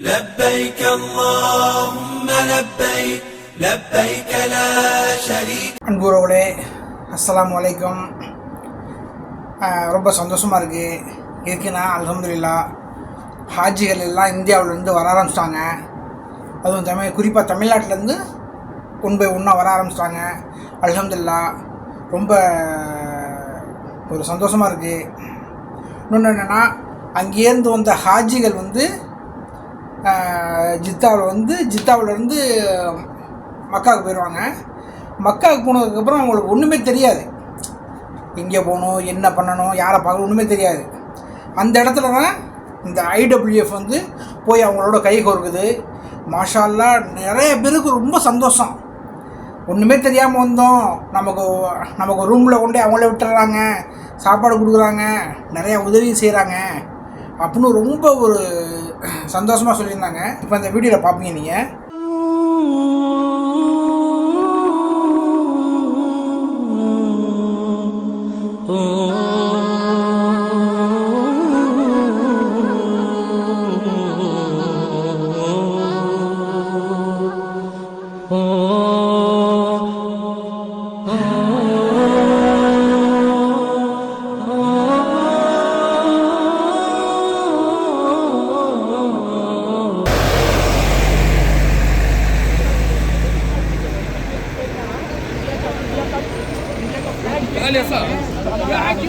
لبيك اللهم لبيك لبيك لا شريك அன்புறவுகளே அஸ்ஸலாமு அலைக்கும் ஆஹ் ரொம்ப சந்தோஷமாக இருக்குது இருக்குன்னா அல்ஹம்துலில்லா ஹாஜிகள் எல்லாம் இந்தியாவிலேருந்து வர ஆரம்பிச்சிட்டாங்க அதுவும் தமிழ் குறிப்பாக தமிழ்நாட்டிலேருந்து ஒன் பை ஒன்னாக வர ஆரம்பிச்சிட்டாங்க அல்ஹம்துலில்லா ரொம்ப ஒரு சந்தோஷமாக இருக்குது இன்னொன்று என்னென்னா அங்கேருந்து வந்த ஹாஜிகள் வந்து ஜித்தாவில் வந்து ஜித்தாவிலேருந்து மக்காவுக்கு போயிடுவாங்க மக்காவுக்கு போனதுக்கப்புறம் அவங்களுக்கு ஒன்றுமே தெரியாது. எங்கே போகணும் என்ன பண்ணணும் யாரை பார்க்கணும் ஒன்றுமே தெரியாது. அந்த இடத்துல தான் இந்த ஐடபிள்யூஎஃப் வந்து போய் அவங்களோட கை கோர்க்குது. மாஷா நிறைய பேருக்கு ரொம்ப சந்தோஷம். ஒன்றுமே தெரியாமல் வந்தோம். நமக்கு நமக்கு ரூமில் கொண்டே அவங்களே விட்டுறாங்க. சாப்பாடு கொடுக்குறாங்க. நிறையா உதவி செய்கிறாங்க அப்படின்னு ரொம்ப ஒரு சந்தோஷமாக சொல்லியிருந்தாங்க. இப்போ இந்த வீடியோவில் பார்ப்பீங்க நீங்கள்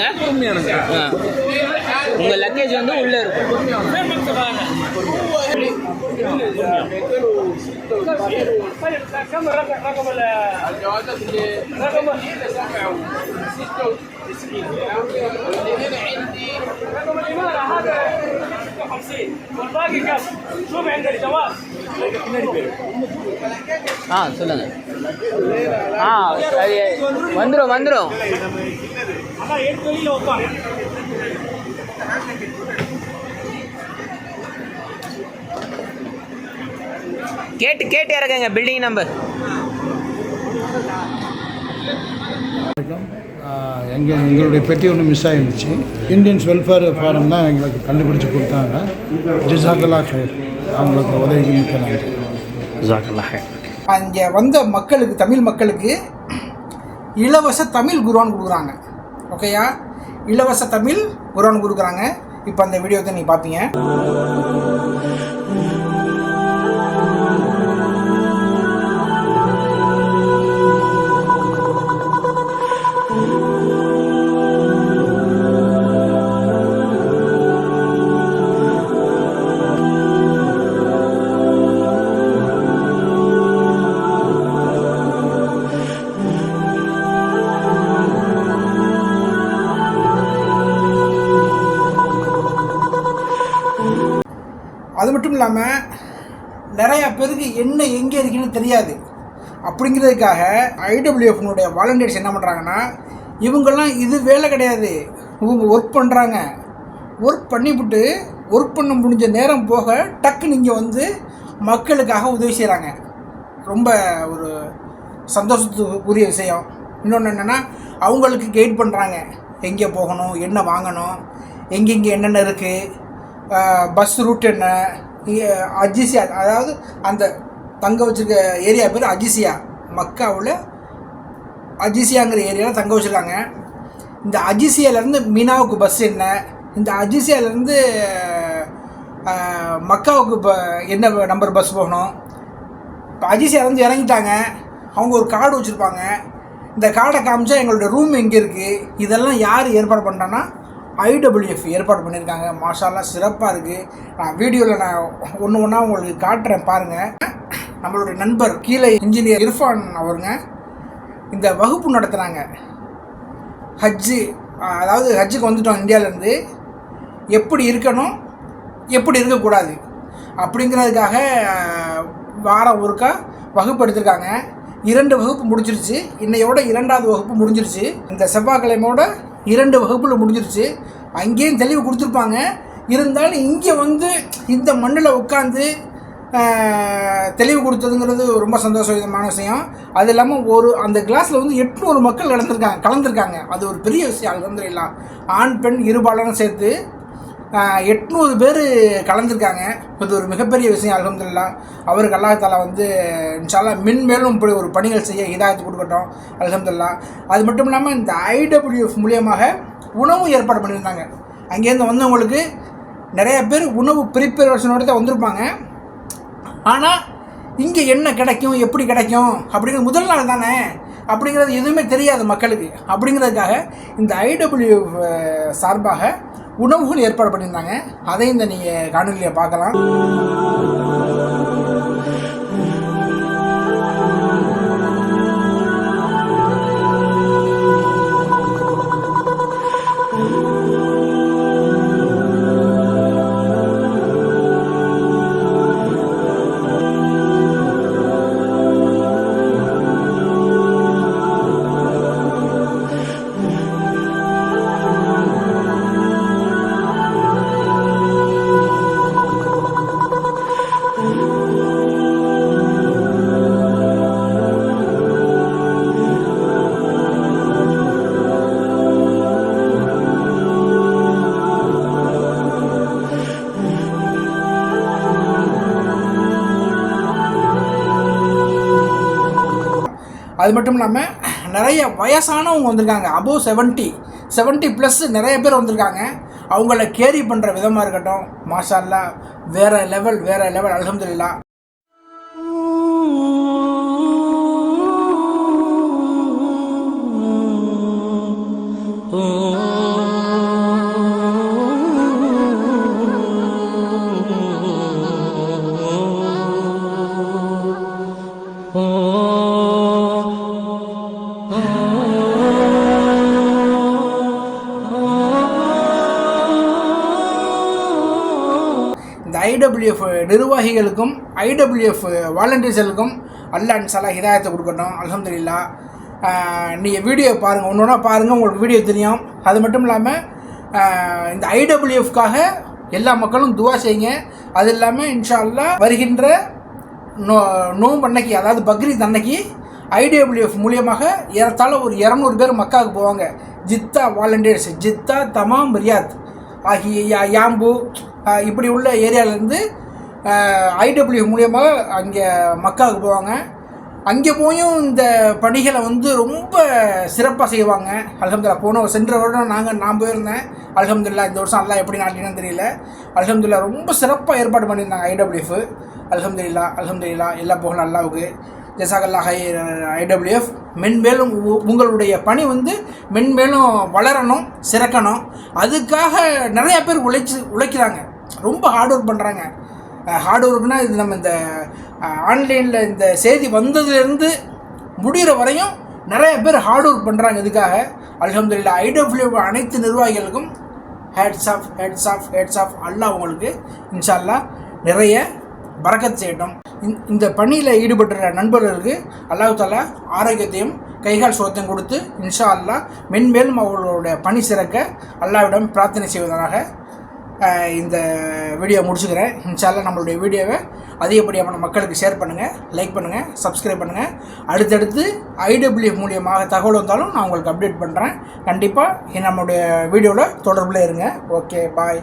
ஆ உங்கள் லக்கேஜ் வந்து உள்ளே இருக்கும் كم الرقم رقم الجوازات رقم رقم الإمارة هذا 56 والباقي كم؟ شوف عند الجواز ஆ சொல்லுங்கள் ஆ அது வந்துடும் வந்துடும் அதான் ஏழு வெளியில் வைப்பாங்க கேட்டு கேட்டு இறக்குங்க பில்டிங் நம்பர் எங்கள் எங்களுடைய பெட்டி ஒன்று மிஸ் ஆகிருந்துச்சு இந்தியன்ஸ் வெல்ஃபேர் ஃபாரம் தான் எங்களுக்கு கண்டுபிடிச்சு கொடுத்தாங்க. ஜிசாக்கலா ஹேர் அவங்களுக்கு உதவிக்கு மிக்க நன்றி. அங்கே வந்த மக்களுக்கு தமிழ் மக்களுக்கு இலவச தமிழ் குரான் கொடுக்குறாங்க. ஓகேயா இலவச தமிழ் குரான் கொடுக்குறாங்க. இப்போ அந்த வீடியோத்தை நீ பார்ப்பீங்க இல்லாமல் நிறையா பேருக்கு என்ன எங்கே இருக்குன்னு தெரியாது. அப்படிங்கிறதுக்காக ஐடபிள்யூஎஃப்னுடைய வாலண்டியர்ஸ் என்ன பண்ணுறாங்கன்னா இவங்கெல்லாம் இது வேலை கிடையாது. இவங்க ஒர்க் பண்ணுறாங்க ஒர்க் பண்ணிவிட்டு ஒர்க் பண்ண முடிஞ்ச நேரம் போக டக்குன்னு இங்கே வந்து மக்களுக்காக உதவி செய்கிறாங்க ரொம்ப ஒரு சந்தோஷத்துக்குரிய விஷயம். இன்னொன்று என்னென்னா அவங்களுக்கு கைட் பண்ணுறாங்க எங்கே போகணும் என்ன வாங்கணும் எங்கெங்கே என்னென்ன இருக்குது பஸ் ரூட் என்ன அஜிசியா அதாவது அந்த தங்க வச்சிருக்க ஏரியா பேர் அஜிசியா. மக்காவில் அஜிசியாங்கிற ஏரியாவில் தங்க வச்சுருக்காங்க. இந்த அஜிசியாலேருந்து மீனாவுக்கு பஸ் என்ன? இந்த அஜிசியாலேருந்து மக்காவுக்கு இப்போ என்ன நம்பர் பஸ் போகணும்? இப்போ அஜிசியாலேருந்து இறங்கிட்டாங்க. அவங்க ஒரு கார்டு வச்சுருப்பாங்க. இந்த கார்டை காமிச்சா எங்களோட ரூம் எங்கே இருக்குது இதெல்லாம் யார் ஏற்பாடு பண்ணிட்டான்னா ஐடபிள்யூஎஃப் ஏற்பாடு பண்ணியிருக்காங்க. மாஷாலாம் சிறப்பாக இருக்குது நான் வீடியோவில் நான் ஒன்று ஒன்றா உங்களுக்கு காட்டுறேன் பாருங்கள் நம்மளுடைய நண்பர் கீழே இன்ஜினியர் இர்ஃபான் அவருங்க இந்த வகுப்பு நடத்துகிறாங்க ஹஜ்ஜு அதாவது ஹஜ்ஜுக்கு வந்துட்டோம் இந்தியாவிலேருந்து. எப்படி இருக்கணும்? எப்படி இருக்கக்கூடாது? அப்படிங்கிறதுக்காக வாரம் ஒருக்கா வகுப்பு எடுத்திருக்காங்க. இரண்டு வகுப்பு முடிஞ்சிருச்சு. இன்னையோட இரண்டாவது வகுப்பு முடிஞ்சிருச்சு. இந்த செவ்வாய்க்கிழமையோட இரண்டு வகுப்பில் முடிஞ்சிருச்சு. அங்கேயும் தெளிவு கொடுத்துருப்பாங்க. இருந்தாலும் இங்கே வந்து இந்த மண்ணில் உட்காந்து தெளிவு கொடுத்ததுங்கிறது ரொம்ப சந்தோஷமான விஷயம். அது இல்லாமல் ஒரு அந்த கிளாஸில் வந்து எட்நூறு மக்கள் கலந்துருக்காங்க கலந்துருக்காங்க. அது ஒரு பெரிய விஷயம் அது வந்து ஆண் பெண் இருபாலரும் சேர்த்து எட்நூறு பேர் கலந்துருக்காங்க. இது ஒரு மிகப்பெரிய விஷயம் அலமதுல்லா அவருக்கு அல்லாஹாலா வந்து இன்ஷால்லா மென்மேலும் இப்படி ஒரு பணிகள் செய்ய இதாகத்து கொடுக்கட்டும் அலமதுல்லா அது மட்டும் இல்லாமல் இந்த ஐடபிள்யூஎஃப் மூலியமாக உணவும் ஏற்பாடு பண்ணியிருந்தாங்க. அங்கேருந்து வந்தவங்களுக்கு நிறைய பேர் உணவு ப்ரிப்பரேஷனோடு தான் வந்திருப்பாங்க. ஆனால் இங்கே என்ன கிடைக்கும் எப்படி கிடைக்கும் அப்படிங்கிறது முதல் நாள் தானே. அப்படிங்கிறது எதுவுமே தெரியாது மக்களுக்கு. அப்படிங்கிறதுக்காக இந்த ஐடபிள்யூ சார்பாக உணவுகள் ஏற்பாடு பண்ணியிருந்தாங்க. அதையும் இந்த நீங்கள் காணொலியை பார்க்கலாம். அது மட்டும் இல்லாமல் நிறைய வயசானவங்க வந்திருக்காங்க. அபோவ் செவன்ட்டி செவன்ட்டி ப்ளஸ் நிறைய பேர் வந்திருக்காங்க. அவங்கள கேரி பண்ணுற விதமாக இருக்கட்டும். மாஷா அல்லா வேறு லெவல் வேறு லெவல் அலமதுல்லா ஐடபிள்யூஎஃப் நிர்வாகிகளுக்கும் ஐடபிள்யூஎஃப் வாலண்டியர்ஸுக்கும் அல்லாஹ் இன்சாலா ஹிதாயத்தை கொடுக்கட்டும். அலமதுல்லா நீங்கள் வீடியோ பாருங்கள் ஒன்று ஒன்றா பாருங்கள் உங்களுக்கு வீடியோ தெரியும். அது மட்டும் இல்லாமல் இந்த ஐடபிள்யூஎஃப்காக எல்லா மக்களும் துவா செய்யுங்க. அது இல்லாமல் இன்ஷால்லா வருகின்ற நோ நோம்பு அன்னைக்கு அதாவது பக்ரீத் அன்னைக்கு ஐடபிள்யூஎஃப் மூலியமாக ஏறத்தாழ ஒரு இரநூறு பேர் மக்காவுக்கு போவாங்க. Jeddah volunteers Jeddah Dammam Riyadh ஆகிய யாம்பு இப்படி உள்ள ஏரியாவிலேருந்து ஐடபிள்யூ மூலியமாக அங்கே மக்காவுக்கு போவாங்க. அங்கே போயும் இந்த பணிகளை வந்து ரொம்ப சிறப்பாக செய்வாங்க. அலகம்துல்லா போன சென்ற வருடம் நாங்கள் நான் போயிருந்தேன். அலகம்துல்லா இந்த வருஷம் எல்லாம் எப்படி நாட்டினு தெரியல. அலகம்துல்லா ரொம்ப சிறப்பாக ஏற்பாடு பண்ணியிருந்தாங்க ஐடபிள்யூஎஃப் அலகம்துல்லா அலகம்துல்லா எல்லா புகழும் அல்லாவுக்கு. ஜசாகல்லா ஹை ஐடபிள்யூஎஃப் மென்மேலும் உ- உங்களுடைய பணி வந்து மென்மேலும் வளரணும் சிறக்கணும். அதுக்காக நிறையா பேர் உழைச்சி உழைக்கிறாங்க. ரொம்ப ஹார்ட் ஒர்க் பண்ணுறாங்க ஹார்ட் ஒர்க்னா இது நம்ம இந்த ஆன்லைனில் இந்த செய்தி வந்ததுலேருந்து முடிகிற வரையும் நிறைய பேர் ஹார்ட் ஒர்க் பண்ணுறாங்க இதுக்காக. அலமதுல்லா ஐடபிள்யூ அனைத்து நிர்வாகிகளுக்கும் hats off hats off hats off அல்லாஹ் உங்களுக்கு இன்ஷா அல்லாஹ் நிறைய பறக்கத் செய்யட்டும். இந்த- இந்த பணியில் ஈடுபட்டுற நண்பர்களுக்கு அல்லாஹ் தாலா ஆரோக்கியத்தையும் கைகால் சுகத்தையும் கொடுத்து இன்ஷா அல்லாஹ் மென்மேலும் அவர்களுடைய பணி சிறக்க அல்லாவிடம் பிரார்த்தனை செய்வதாக இந்த வீடியோ முடிச்சுக்கிறேன். இன்ஷால்லா நம்மளுடைய வீடியோவை அதிகப்படியான மக்களுக்கு ஷேர் பண்ணுங்கள் லைக் பண்ணுங்கள் சப்ஸ்கிரைப் பண்ணுங்கள் அடுத்தடுத்து ஐடபிள்யூஎஃப் மூலியமாக தகவல் வந்தாலும் நான் உங்களுக்கு அப்டேட் பண்ணுறேன் கண்டிப்பாக நம்மளுடைய வீடியோவில் தொடர்பில் இருங்க. Okay bye